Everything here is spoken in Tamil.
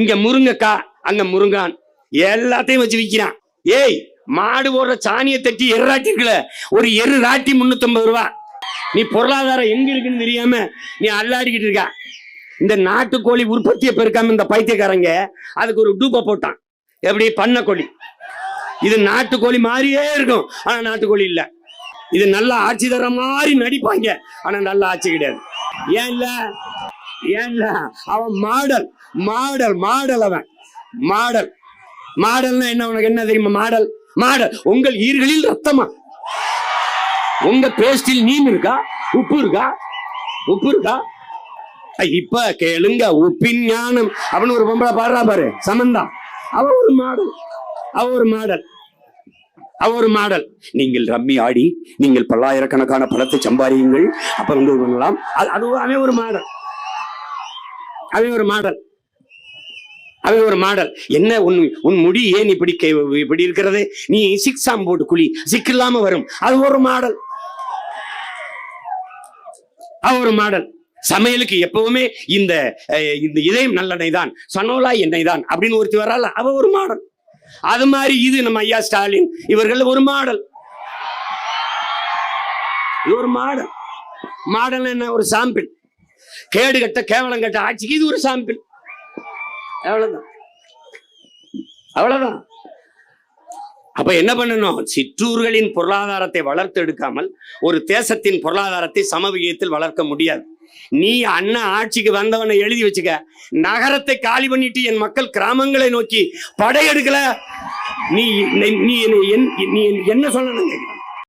இங்க முருங்கக்கா அங்க முருங்கான். எல்லாத்தையும் வச்சு விற்கிறான் ஏய் மாடு போடுற சாணியை தட்டி எருராட்டி இருக்குல்ல ஒரு எரு ராட்டி முன்னூத்தம்பது ரூபா. நீ பொருளாதாரம் எங்க இருக்குன்னு தெரியாம நீ அல்லாடிக்கிட்டு இருக்க. இந்த நாட்டுக்கோழி உற்பத்தியை பெருக்காம இந்த பைத்தியக்காரங்க அதுக்கு ஒரு டூப்பை போட்டான். எப்படி? பண்ண கோழி இது நாட்டுக்கோழி மாதிரியே இருக்கும். ஆனா நாட்டுக்கோழி இல்ல. இது நல்லா ஆட்சி தர மாதிரி நடிப்பாங்க. ஆனா நல்லா ஆட்சி கிடையாது. ஏன் இல்லை? ஏன் அவன் மாடல் மாடல் மாடல் அவன். மாடல். மாடல்னா என்ன உனக்கு? என்ன தெரியுமா மாடல்? மாடல். உங்கள் ஈர்களில் ரத்தமா? உங்க பேஸ்டில் நீம் இருக்கா? உப்பு இருக்கா? உப்பு இருக்கா? இப்ப கேளுங்க உப்பின் ஞானம். அப்படின்னு ஒரு பொம்பளை பாடுறா பாரு சமந்தா. அவ ஒரு மாடல். அவ ஒரு மாடல். அவ ஒரு மாடல். நீங்கள் ரம்மி ஆடி நீங்கள் பல்லாயிரக்கணக்கான பணத்தை சம்பாதியுங்கள். அப்புறம் வந்து பண்ணலாம் அது அது அவன் ஒரு மாடல். அவன் ஒரு மாடல். அவன் ஒரு மாடல். என்ன உன் உன் முடி ஏன் இப்படி கே- இப்படி இருக்கிறது? நீ சிக்ஸாம் போட்டு குழி. சிக்கில்லாம வரும். அது ஒரு மாடல். அவ ஒரு மாடல். சமையலுக்கு எப்பவுமே இந்த இந்த இதயம் நல்லெண்ணெய் தான் சனோலா எண்ணெய் தான் அப்படின்னு ஒருத்தி வரால அவ ஒரு மாடல். அது மாதிரி இது நம்ம ஐயா ஸ்டாலின். இவர்கள் ஒரு மாடல். இது ஒரு மாடல். மாடல் என்ன? ஒரு சாம்பிள். கேடு கட்ட கேவலம் கட்ட ஆட்சிக்கு இது ஒரு சாம்பிள். அவ்வளவுதான். அவ்வளவுதான். அப்ப என்ன பண்ணணும்? சிற்றூர்களின் பொருளாதாரத்தை வளர்த்து எடுக்காமல் ஒரு தேசத்தின் பொருளாதாரத்தை சமவிகிதத்தில் வளர்க்க முடியாது. நீ அண்ணன் ஆட்சிக்கு வந்தவனை எழுதி வச்சுக்க. நகரத்தை காலி பண்ணிட்டு என் மக்கள் கிராமங்களை நோக்கி படையெடுக்கல. நீ நீ நீ என்ன- சொல்லணும் என்ன